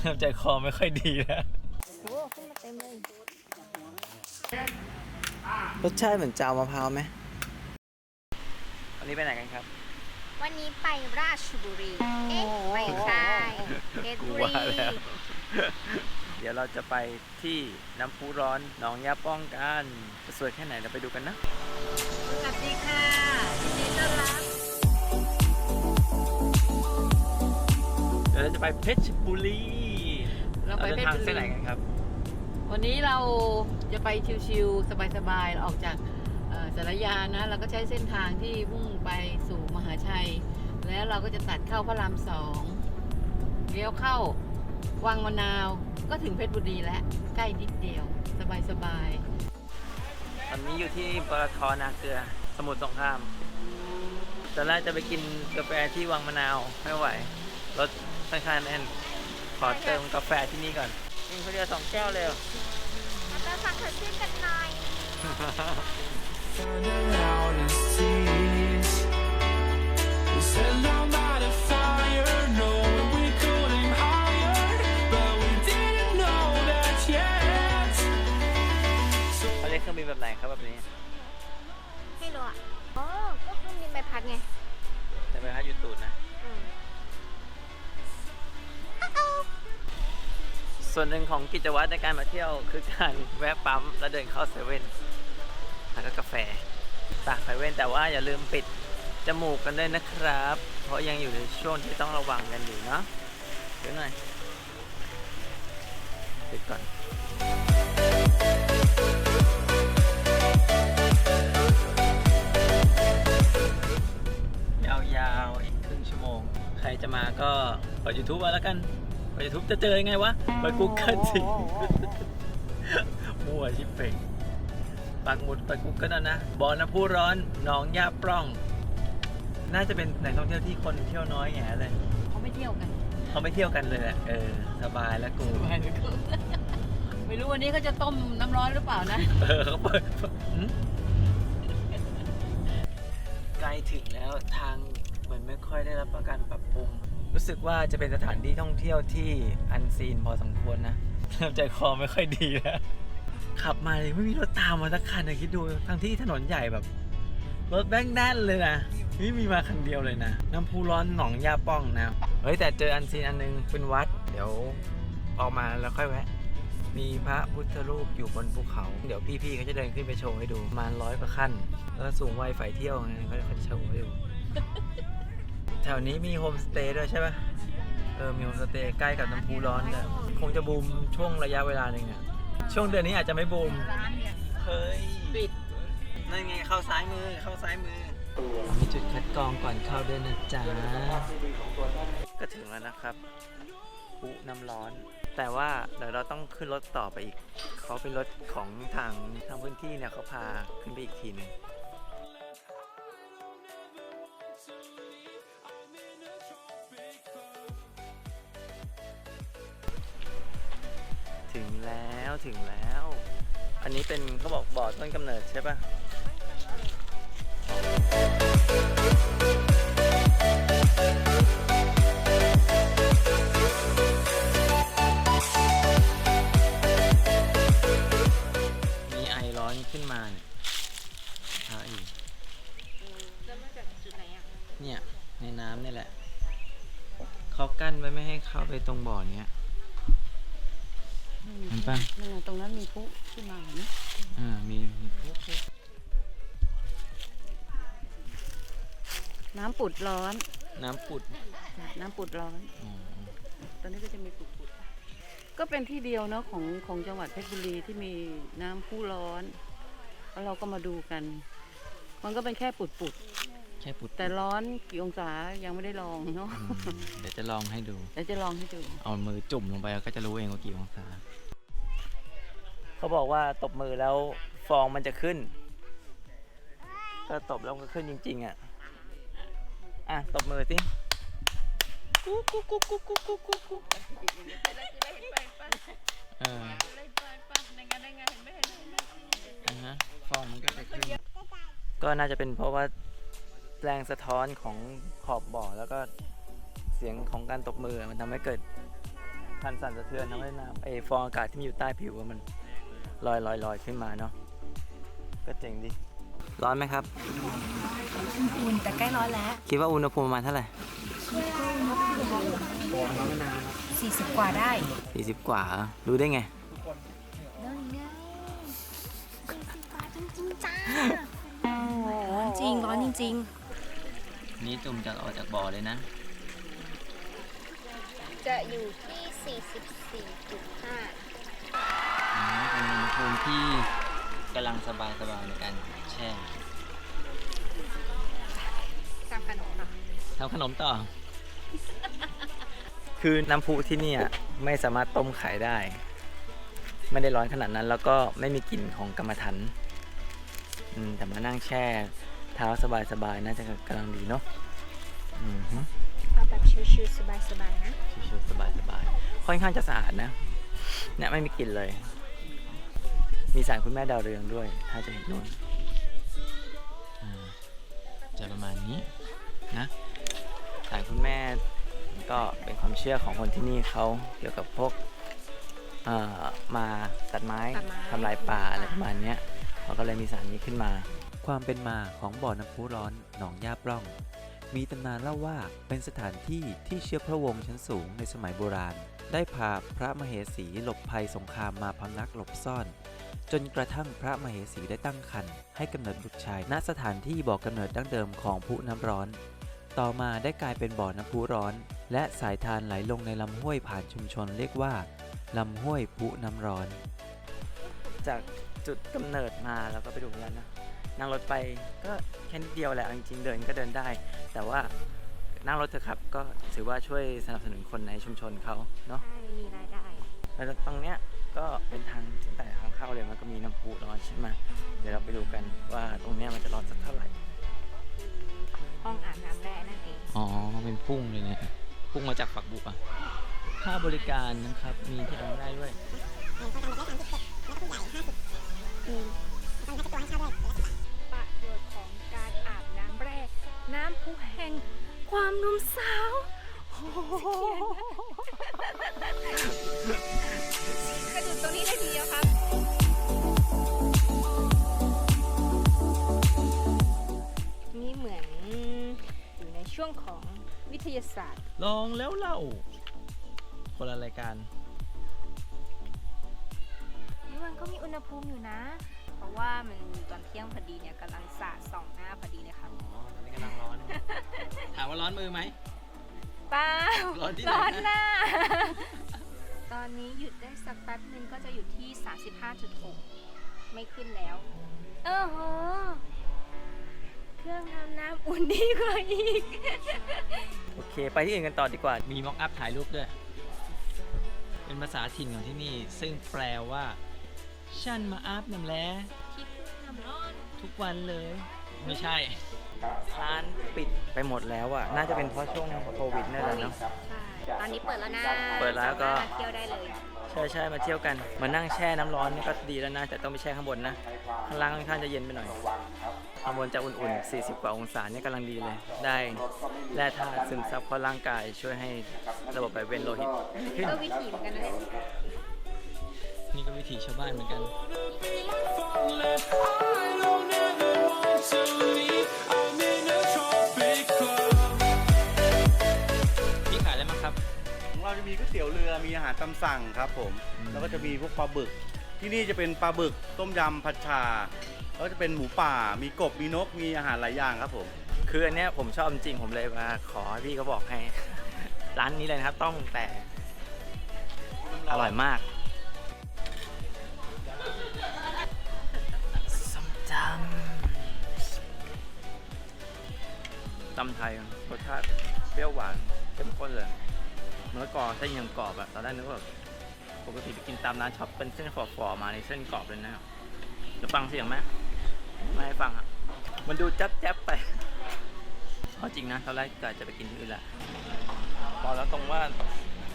เริ่มใจคอไม่ค่อยดีแล้วโอ้ขึ้นมาเต็มเลยรสชาติเหมือนจาวมะพร้าวไหมวันนี้ไปไหนกันครับ วันนี้ไปราชบุรี เอ๊ะไม่ใช่เพชรบุรีว่าแล้วเดี๋ยวเราจะไปที่น้ำพุร้อนหนองยาป้องกันจะสวยแค่ไหนเราไปดูกันนะ สวัสดีค่ะยินดีต้อนรับ เดี๋ยวเราจะไปเพชรบุรี เราไปเดินทางเพชรบุรี เส้นไหนกันครับ วันนี้เราจะไปชิวๆสบายๆเราออกจากเอ่อสารยานะเราก็ใช้เส้นทางที่มุ่งไปสู่มหาชัย แล้วเราก็จะตัดเข้าพระรามสองเลี้ยวเข้าวังมะนาวก็ถึงเพชรบุรีแล้วใกล้นิดเดียว สบายตอนนี้อยู่ที่ปตทนาเกลือ สมุทรสงครามตอนแรกจะไปกินกาแฟที่วังมะนาวไม่ไหว รถค่อนข้างแน่น ขอเติมกาแฟที่นี่ก่อนนี่เขาเรียกสองแก้วเลยเหรอมาเติมฟังเธอชื่นกันหน่อย Turning out วนหนึ่งของกิจวัตรในการมาเที่ยวคือการแวะปั๊มแล้วเดินเข้าเซเว่นแล้วก็กาแฟตากไฟเว่นแต่ว่าอย่าลืมปิดจมูกกันด้วยนะครับ เพราะยังอยู่ในช่วงที่ต้องระวังกันอยู่เนาะเดี๋ยวหน่อยปิดก่อนยาวๆอีกครึ่งชั่วโมง ใครจะมาก็เปิด YouTube มาแล้วกัน เปิด YouTube จะเจอยังไงวะเปิด Google สิมั่วชิบเป่งปักหมุดเปิด Google เอานะบ่อน้ำพุร้อนหนองยาปล้อง น่าจะเป็นแหล่งท่องเที่ยวที่คนเที่ยวน้อยแง่เลยๆเขาไม่เที่ยวกันเขาไม่เที่ยวกันเลยแหละเออสบายแล้วกูสบายเลยก็ไม่รู้วันนี้เขาจะต้มน้ำร้อนหรือเปล่านะ เออเขาเปิดหืมใกล้ถึงแล้วทางเหมือนไม่ค่อยได้รับประการปรับปรุง รู้สึกว่าจะเป็นสถานที่ท่องเที่ยวที่อันซีนพอสมควรนะเริ่มใจคอไม่ค่อยดีแล้วขับมาเลยไม่มีรถตามมาสักคันเลยคิดดูทั้งที่ถนนใหญ่แบบ รถแบงแน่นเลยนะไม่มีมาคันเดียวเลยนะ น้ำพุร้อนหนองยาป้องนะเฮ้ยแต่เจออันซีนอันนึงเป็นวัด เดี๋ยวออกมาแล้วค่อยแวะมีพระพุทธรูปอยู่บนภูเขา เดี๋ยวพี่ๆเขาจะเดินขึ้นไปโชว์ให้ดูประมาณร้อยกว่าขั้น แล้วสูงวัยฝ่ายเที่ยวไงเขาจะโชว์ให้ดู แถวนี้มีโฮมสเตย์ด้วยใช่ปะเออมีโฮมสเตย์ใกล้กับน้ำพุร้อนแต่ยคงจะบูมช่วงระยะเวลาหนึ่งอะช่วงเดือนนี้อาจจะไม่บูมเฮ้ยปิดนั่นไงเข้าซ้ายมือเข้าซ้ายมือ มีจุดคัดกรองก่อนเข้าด้วยนะจ๊ะก็ถึงแล้วนะครับปุน้ำร้อน แต่ว่าเดี๋ยวเราต้องขึ้นรถต่อไปอีก เขาเป็นรถของทางทางพื้นที่เนี่ยเขาพาขึ้นไปอีกทีหนึง ถึงแล้วถึงแล้ว อันนี้เป็นเขาบอกบ่อต้นกำเนิดใช่ปะมีไอร้อนขึ้นมาเนี่ยพาอยู่แล้วมาจากจุดไหนอะ เนี่ย ในน้ำนี่แหละเขากั้นไว้ไม่ให้เข้าไปตรงบ่อเนี้ย เห็นปะนั่นไงตรงนั้นมีพุขึ้นมาเห็นไหมอ่ามีมีพวกน้ำปุดร้อน น้ำปุดน้ำปุดร้อน อ๋อตอนนี้ก็จะมีปุดปุดก็เป็นที่เดียวเนาะของของจังหวัดเพชรบุรีที่มีน้ำพุร้อนแล้วเราก็มาดูกัน มันก็เป็นแค่ปุดปุดแค่ปุดๆแต่ร้อนกี่องศายังไม่ได้ลองเนาะอืมเดี๋ยวจะลองให้ดู เดี๋ยวจะลองให้ดู เอามือจุ่มลงไปแล้วก็จะรู้เองว่ากี่องศา เขาบอกว่าตบมือแล้วฟองมันจะขึ้นถ้าตบแล้วก็ขึ้นจริง ๆ อะ อะ ตบมือสิกุ๊กูกูกูกูกูกูกเฟองมันก็จะขึ้น ก็น่าจะเป็นเพราะว่าแรงสะท้อนของขอบบ่อแล้วก็เสียงของการตบมือมันทำให้เกิดพันสั่นสะเทือนทำให้น้ำไอฟองอากาศที่มีอยู่ใต้ผิวมัน ลอยลอยลอยขึ้นมาเนาะก็เจ๋งดี ร้อนไหมครับ อุ่นแต่ใกล้ร้อนแล้วคิดว่าอุณหภูมิประมาณเท่าไหร่40กว่าได้40กว่าเหรอรู้ได้ไงนั่นไง40กว่าจริงๆจ้าร้อนจริงร้อนจริงนี่จุ่มจากออกจากบ่อเลยนะ ๆ จะอยู่ที่ 44.5 เป็นอุณหภูมิที่กำลังสบายสบายในการแช่จำขนมค่ะทำขนมต่อ คือน้ำพุที่เนี่ยไม่สามารถต้มขายได้ ไม่ได้ร้อนขนาดนั้น แล้วก็ไม่มีกลิ่นของกรรมฐานอืมแต่มานั่งแช่เท้าสบายๆน่าจะกำลังดีเนาะอืมฮึเอาแบบชิวๆสบายๆนะ ชิวๆสบายๆค่อนข้างจะสะอาดนะเนี่ยไม่มีกลิ่นเลย มีสารคุณแม่ดาวเรืองด้วย ถ้าจะเห็นนู่นอ่าจะประมาณนี้นะสารคุณแม่ก็เป็นความเชื่อของคนที่นี่เขาเกี่ยวกับพวกเอ่อมาตัดไม้ตัดไม้ ทำลายป่าอะไรประมาณเนี้ยเขาก็เลยมีสารนี้ขึ้นมา ความเป็นมาของบ่อน้ำพุร้อนหนองย่าปล่อง มีตำนานเล่าว่าเป็นสถานที่ที่เชื้อพระวงศ์ชั้นสูงในสมัยโบราณ ได้พาพระมเหสีหลบภัยสงครามมาพำนักหลบซ่อน จนกระทั่งพระมเหสีได้ตั้งครรภ์ให้กำเนิดบุตรชาย ณสถานที่บ่อกำเนิดดั้งเดิมของพุน้ำร้อน ต่อมาได้กลายเป็นบ่อน้ำพุร้อน และสายทานไหลลงในลำห้วยผ่านชุมชนเรียกว่าลำห้วยพุน้ำร้อน จากจุดกำเนิดมาเราก็ไปดูแล้วนะนั่งรถไปก็แค่นิดเดียวแหละจริงๆเดินก็เดินได้ แต่ว่า นั่งรถเถอะครับ ก็ถือว่าช่วยสนับสนุนคนในชุมชนเขาเนาะใช่มีรายได้ แล้วตรงเนี้ยก็เป็นทางตั้งแต่ทางเข้าเลยมันก็มีน้ำพุร้อนใช่ไหมเดี๋ยวเราไปดูกันว่าตรงเนี้ยมันจะร้อนสักเท่าไหร่ ห้องอาบน้ำแร่นั่นเอง อ๋อ เป็นพุ่งเลยเนี่ย พุ่งมาจากฝักบุกอะ ค่าบริการนะครับ มีที่ตรงได้ด้วย ประโยชน์ ความหนุ่มสาวกระดุดตรงนี้เลยทีเดียวครับ นี่เหมือนอยู่ในช่วงของวิทยาศาสตร์ ลองแล้วเล่า คนละรายการนี่มันก็มีอุณหภูมิอยู่นะ เพราะว่ามันอยู่ตอนเที่ยงพอดีเนี่ยกำลังสาดส่องหน้าพอดีเลยครับ อ๋อตอนนี้กำลังร้อน ถามว่าร้อนมือไหม เป้าร้อนที่ไหนร้อนหน้า ตอนนี้หยุดได้สักแป๊บนึงก็จะอยู่ที่ 35.6 ไม่ขึ้นแล้ว เออโห เครื่องทำน้ำอุ่นดีกว่าอีก โอเค ไปที่อื่นกันต่อดีกว่า มีม็อกอัพถ่ายรูปด้วย เป็นภาษาถิ่นของที่นี่ ซึ่งแปลว่า ฉันมาอัพน้ำแล้ที่เครื่องทำร้อน ทุกวันเลย ไม่ใช่ ร้านปิดไปหมดแล้วอะ น่าจะเป็นเพราะช่วงโควิดนี่แหละเนาะ ใช่ตอนนี้เปิดแล้วนะเปิดแล้วก็ สามารถมาเที่ยวได้เลย ใช่ใช่มาเที่ยวกัน มานั่งแช่น้ำร้อนนี่ก็ดีแล้วนะ แต่ต้องไปแช่ข้างบนนะ ข้างล่างค่อนข้างจะเย็นไปหน่อย ข้างบนจะอุ่นๆ 40 กว่าองศาเนี่ยกำลังดีเลย ได้แร่ธาตุซึมซับเข้าร่างกายช่วยให้ระบบไหลเวียนโลหิตดีขึ้นก็วิถีเหมือนกันนะเนี่ย นี่ก็วิถีชาวบ้านเหมือนกัน Falling, I don't ever want to leave. ตี๋ยวเรือมีอาหารตามสั่งครับผมอืมแล้วก็จะมีพวกปลาบึก ที่นี่จะเป็นปลาบึกต้มยำผัดชา แล้วจะเป็นหมูป่า มีกบ มีนก มีอาหารหลายอย่างครับผม คืออันเนี้ยผมชอบจริงๆผมเลยมาขอให้พี่เขาบอกให้ ร้านนี้เลยนะครับ ต้องแต่อร่อยมากส้มตำตำไทยรสชาติเปรี้ยวหวานเข้มข้นเลย มะละกอเส้นยังกรอบอะตอนแรกนึกว่าแบบปกติไปกินตามร้านช็อปเป็นเส้นฝอๆมาในเส้นกรอบเลยนะครับจะฟังเสียงไหมไม่ให้ฟังอะมันดูจับจับๆไปเอาจริงนะตอนแรกกะจะไปกินที่อื่นแหละพอแล้วตรงว่า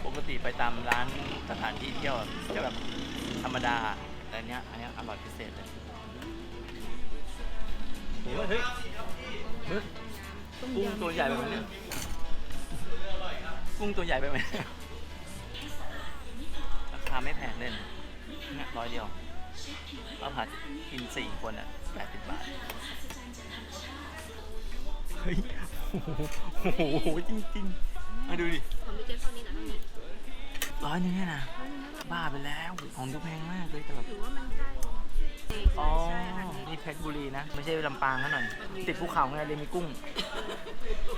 ปกติไปตามร้านสถานที่เที่ยวจะแบบธรรมดาแต่อันเนี้ยอันเนี้ยอร่อยพิเศษเลยเฮ้ยเฮ้ยเฮ้ยกุ้งตัวใหญ่ไปไหมเนี่ย กุ้งตัวใหญ่ไปไหมไม่แพงเลยนะเนี่ยร้อยเดียวข้าวผัดกินสี่คนอะแปดสิบบาท เฮ้ย โอ้โหโอ้โหจริงๆมาดูดิของพี่เจ๊เท่านี้นะเท่านี้ร้อยหนึงเนี่ยนะเท่านี้นะ บ้าไปแล้วของดูแพงมากเลยแต่แบบ ถือว่ามันใกล้อ๋อ ใช่ค่ะนี่เพชรบุรีนะ ไม่ใช่ลำปางนะหน่อย ติดภูเขาไงเลยมีกุ้ง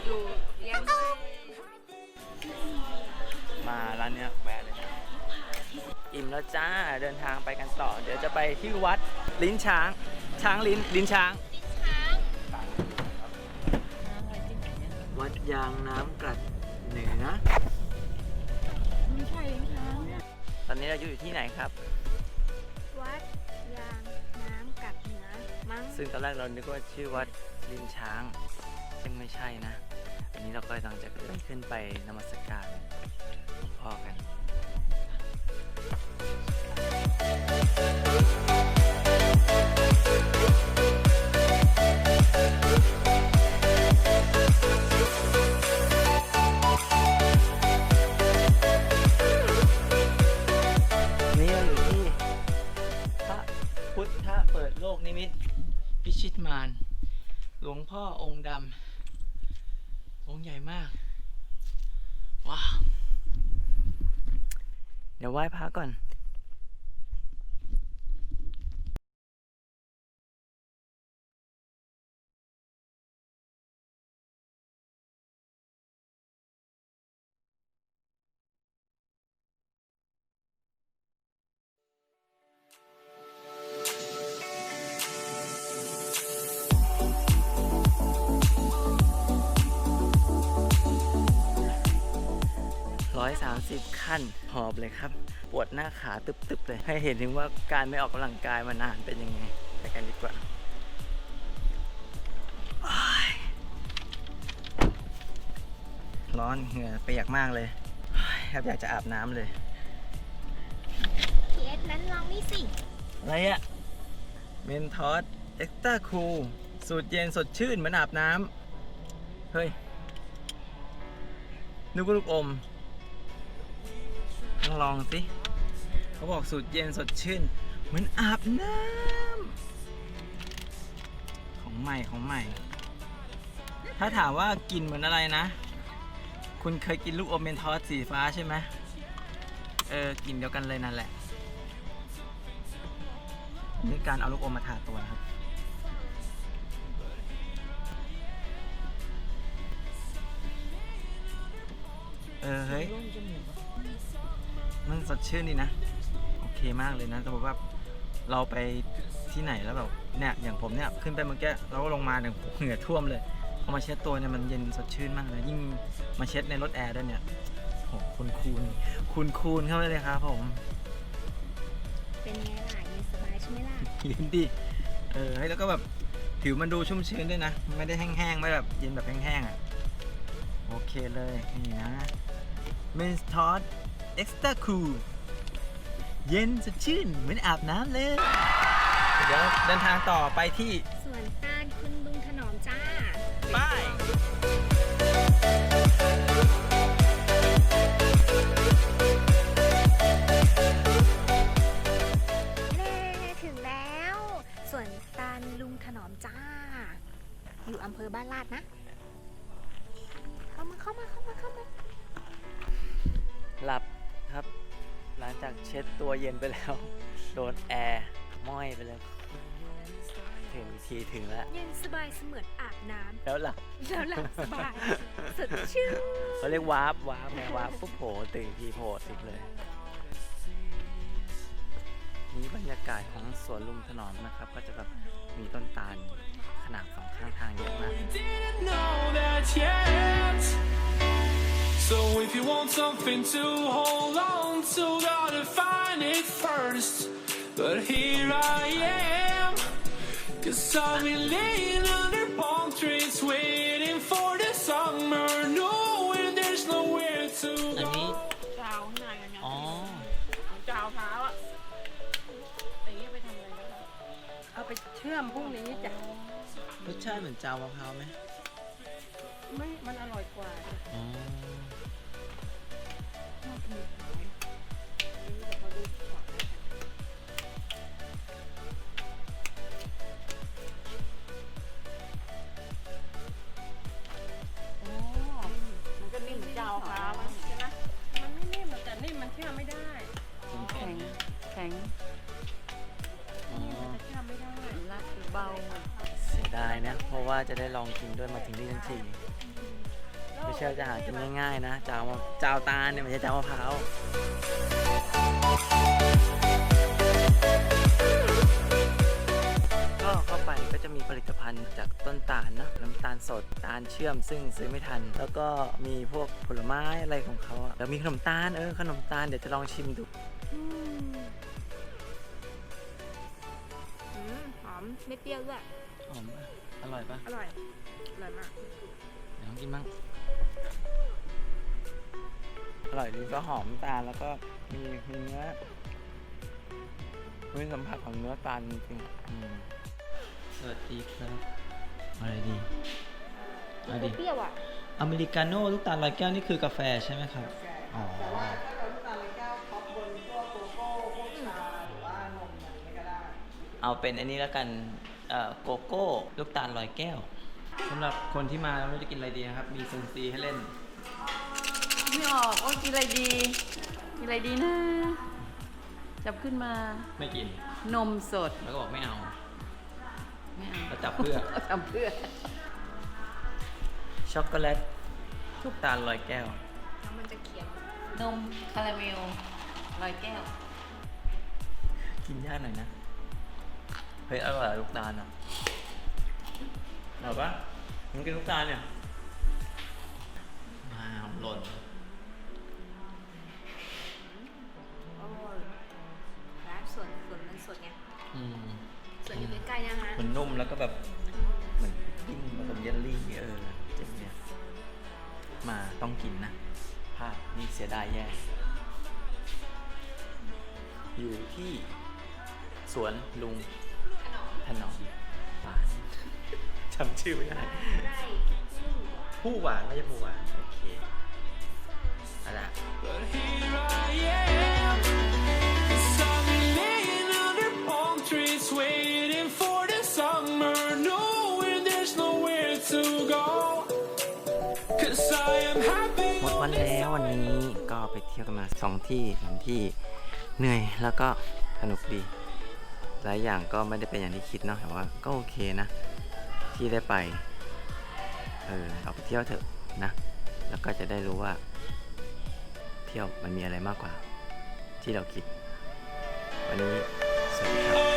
อยู่เลี้ยงด้วย มาร้านเนี้ยแวะเลยนะอิ่มแล้วจ้าเดินทางไปกันต่อ เดี๋ยวจะไปที่วัดลิ้นช้าง ช้างลิ้นลิ้นช้าง วัดยางน้ำกลัดเหนือไม่ใช่ลิ้นช้างเนี่ยตอนนี้เราอยู่ที่ไหนครับ วัดยางน้ำกัดเหนือมั้งซึ่งตอนแรกเรานึกว่าชื่อวัดลิ้นช้างซึ่งไม่ใช่นะ อันนี้เราก็กำลังจะได้ขึ้นไปนมัสการ พ่อกันนี่เราอยู่ที่พระพุทธเปิดโลกนิมิต พิชิตมารหลวงพ่อองค์ดำองค์ใหญ่มาก ว้าว เดี๋ยวไหว้พระก่อน 130 ขั้น หอบเลยครับ ปวดหน้าขาตึบๆเลย ให้เห็นถึงว่าการไม่ออกกำลังกายมานานเป็นยังไง ไปกันดีกว่าโอ้ยร้อนเหงื่อเปียกมากเลยโอ้ยแทบอยากจะอาบน้ำเลยพีเอสนั้นลองนี่สิ อะไรอะเมนทอสเอ็กซ์ต้าคูลสูตรเย็นสดชื่นเหมือนอาบน้ำ เฮ้ย นึกว่าลูกอม ต้องลองสิเขาบอกสูตรเย็นสดชื่น เหมือนอาบน้ำของใหม่ของใหม่ ถ้าถามว่ากินเหมือนอะไรนะ คุณเคยกินลูกอมเมนทอสสีฟ้าใช่ไหมเออกินเดียวกันเลยนั่นแหละนี่การเอาลูกอมมาทาตัวนะครับ ชื่นดีนะ โอเคมากเลยนะสมมติว่าเราไปที่ไหนแล้วแบบเนี่ยอย่างผมเนี่ยขึ้นไปเมื่อกี้เราก็ลงมาเนี่ยเหงื่อท่วมเลยพอมาเช็ดตัวเนี่ยมันเย็นสดชื่นมากเลยยิ่งมาเช็ดในรถแอร์ด้วยเนี่ยโหคุณคูณคุณคูณเข้าไปเลยครับผม เป็นไงล่ะเย็นสบายใช่ไหมล่ะเย็นดิเออให้แล้วก็แบบผิวมันดูชุ่มชื้นด้วยนะ ไม่ได้แห้งๆไม่แบบเย็นแบบแห้งๆอะโอเคเลยนี่นะ m e n s t o s Extra Cool เย็นสดชื่นเหมือนอาบน้ำเลย เดี๋ยวเดินทางต่อไปที่ ส่วน ไปแล้ว โดนแอร์ม้อยไปเลยถึงทีถึงแล้ว เย็นสบายเสมือนอาบน้แล้วหลับำแล้วหลับสบายสดชื่นเขาเรียกวาร์ปวาร์ปไงวาร์ปปุ๊บโผล่ตื่นทีโผล่ติดเลย นี่บรรยากาศของสวนลุมถนอมนะครับ ก็จะแบบมีต้นตาลขนาดสองข้างทางเยอะมาก So if you want something to hold on to, gotta find it first. But here I am, cause I've been laying under palm trees, waiting for the summer, knowing there's nowhere to อันนี้ เจ้าข้างในอันเนี้ย อ๋อ เจ้าเท้าอ่ะอย่างนี้ไปทำอะไรก็ได้เอาไปเชื่อมพรุ่งนี้จ้ะ รสชาติเหมือนจาวมะพร้าวไหม ไม่ มันอร่อยกว่าจ้ะ อ๋อ เบาเสียดายนะ เพราะว่าจะได้ลองกินด้วยมาถึงที่ทั้งทีไม่เชื่อจะหากินง่ายๆนะจาวาจาวตาลเนี่ยไม่ใช่จาวมะพร้าวก็เข้าไปก็จะมีผลิตภัณฑ์จากต้นตาลเนะน้ำตาลสดตาลเชื่อมซึ่งซื้อไม่ทัน แล้วก็มีพวกผลไม้อะไรของเขาอะแล้วมีขนมตาลเออขนมตาลเดี๋ยวจะลองชิมดู มหอมไม่เปรี้ยวด้วยหอมปะอร่อยปะอร่อยอร่อยมากเดี๋ยวลองกินบ้าง อร่อยดีก็หอมตาลแล้วก็มีมีเนื้อมีสัมผัสของเนื้อตาลจริงๆอืมสวัสดีครับอะไรดีอะไรดีเปรี้ยวอะ อเมริกาโน่ลูกตาลลอยแก้วนี่คือกาแฟใช่ไหมครับ อ๋อ แต่ว่า เอาเป็นอันนี้แล้วกันเอ่อโกโก้ลูกตาลลอยแก้วสำหรับคนที่มาแล้วไม่รู้จะกินอะไรดีนะครับ มีซุนซีให้เล่นๆไม่ออกว่ากินอะไรดีกินอะไรดีนะ จับขึ้นมา ไม่กิน นมสด แล้วก็บอกไม่เอา ไม่เอาแล้วจับเพื่อทำเพื่อ ช็อกโกแลตลูกตาลลอยแก้ว แล้วมันจะเขียวนมคาราเมลลอยแก้ว กินยากหน่อยนะ เฮ้ยอร่อยอะลูกตาลอะเอาปะมึงกินลูกตาลเนี่ย มาหล่นโอ้ยร้านส่วนส่วนมันสดไงอืมส่วนอยู่ใกล้ๆนะคะมันนุ่มแล้วก็แบบเหมือนปิ้งผสมเยลลี่เออเจ๋งเนี่ยมาต้องกินนะภาพนี่เสียดายแย่ อยู่ที่สวนลุง ถนอมหวาน จำชื่อไม่ได้ได้ ผู้หวานไม่ใช่ผู้หวาน โอเคเอาละ But here I am. Cause I've been laying under palm trees, waiting for the summer, knowing there's nowhere to go. Cause I am happy. หมดวันแล้ววันนี้ก็ไปเที่ยวกันมาสองที่สามที่เหนื่อยแล้วก็สนุกดี หลายอย่างก็ไม่ได้เป็นอย่างที่คิดเนาะแต่ว่าก็โอเคนะ ที่ได้ไปเออออกไปเที่ยวเถอะนะ แล้วก็จะได้รู้ว่า เที่ยวมันมีอะไรมากกว่า ที่เราคิด วันนี้สวัสดีครับ